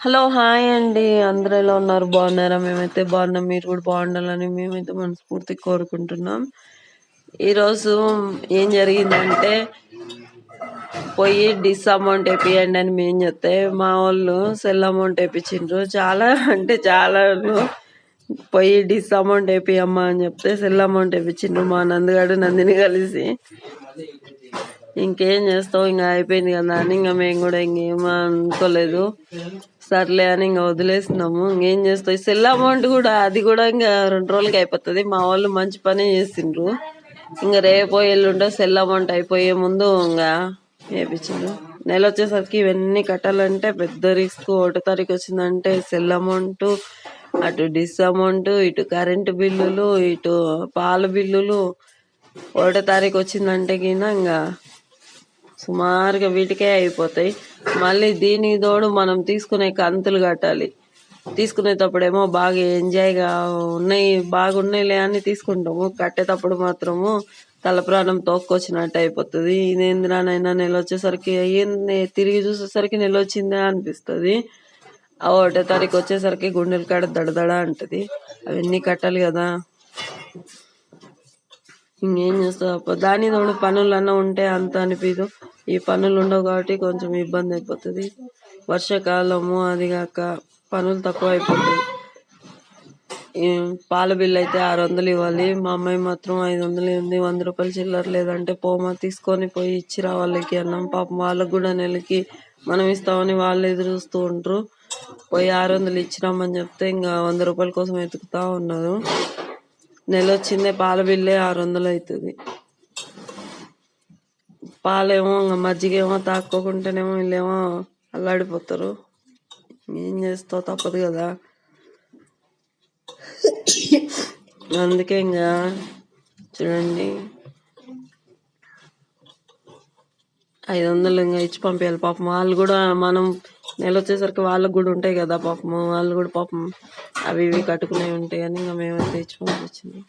Hello hi అండి. అందరూ ఎలా ఉన్నారు? బాగున్నారా? మేమైతే బాగున్నాం. మీరు కూడా బాగుండాలని మేమైతే మనస్ఫూర్తి కోరుకుంటున్నాం. ఈరోజు ఏం జరిగిందంటే పోయి డిస్ అమౌంట్ వేపియండి అని మేము చెప్తే మా వాళ్ళు సెల్ అమౌంట్ వేపించిండ్రు చాలా అంటే చాలా పోయి డిస్ అమౌంట్ వేపియమ్మా అని చెప్తే సెల్ అమౌంట్ వేపించిండ్రు మా నందిగాడు నందిని కలిసి. ఇంకేం చేస్తావు? ఇంకా అయిపోయింది కదా అని ఇంకా మేము కూడా ఇంకేం అనుకోలేదు సర్లే అని ఇంకా వదిలేసినాము. ఇంకేం చేస్తావు? సెల్ అమౌంట్ కూడా అది కూడా ఇంకా రెండు రోజులకి అయిపోతుంది. మా వాళ్ళు మంచి పని చేసిండ్రు. ఇంకా రేపో ఎల్లుండో సెల్ అమౌంట్ అయిపోయే ముందు ఇంకా వేపించిండ్రు. నెల వచ్చేసరికి ఇవన్నీ కట్టాలంటే పెద్ద రిస్క్. ఒకటో తారీఖు వచ్చిందంటే సెల్ అమౌంట్ అటు డిస్ అమౌంట్ ఇటు కరెంటు బిల్లులు ఇటు పాల బిల్లులు. ఒకటో తారీఖు వచ్చిందంటే కింద ఇంకా సుమారుగా వీటికే అయిపోతాయి. మళ్ళీ దీనికి తోడు మనం తీసుకునే కంతులు కట్టాలి. తీసుకునేటప్పుడేమో బాగా ఎంజాయ్గా ఉన్నాయి బాగున్నాయిలే అని తీసుకుంటాము. కట్టేటప్పుడు మాత్రము తలప్రాణం తోక్కొచ్చినట్టు అయిపోతుంది. ఇదేంద్రానైనా నెల వచ్చేసరికి అయ్యింది తిరిగి చూసేసరికి నెల వచ్చిందే అనిపిస్తుంది. ఆ ఒకటో తారీఖు వచ్చేసరికి గుండెల కాడ దడదడ అంటది. అవన్నీ కట్టాలి కదా. ఇంకేం చేస్తావు దాని తోడు పనులన్నా ఉంటే అంత అనిపించదు ఈ పనులు ఉండవు కాబట్టి కొంచెం ఇబ్బంది అయిపోతుంది. వర్షాకాలము అది కాక పనులు తక్కువ అయిపోతాయి. పాల బిల్లు అయితే ఆరు వందలు ఇవ్వాలి. మా అమ్మాయి మాత్రం ఐదు వందలు ఉంది వంద రూపాయలు చిల్లర లేదంటే పోమా తీసుకొని పోయి ఇచ్చి రావాళ్ళకి అన్నాం. పాపం వాళ్ళకి కూడా నెలకి మనం ఇస్తామని వాళ్ళు ఎదురు చూస్తూ ఉంటారు పోయి ఆరు వందలు ఇచ్చినామని చెప్తే ఇంకా వంద రూపాయల కోసం వెతుకుతా ఉన్నారు. నెల వచ్చిందే పాల బిల్లే ఆరు వందలు అవుతుంది పాలేమో ఇంకా మజ్జిగేమో తాక్కోకుంటేనేమో వీళ్ళేమో అల్లాడిపోతారు. ఏం చేస్తావు తప్పదు కదా. అందుకే ఇంకా చూడండి. ఐదు వందలు ఇంకా ఇచ్చి పంపించాలి పాపం. వాళ్ళు కూడా మనం నెల వచ్చేసరికి వాళ్ళకు కూడా ఉంటాయి కదా పాపం. వాళ్ళు కూడా పాపం అవి ఇవి కట్టుకునే ఉంటాయి అని ఇంకా మేమైతే ఇచ్చి పంపించింది.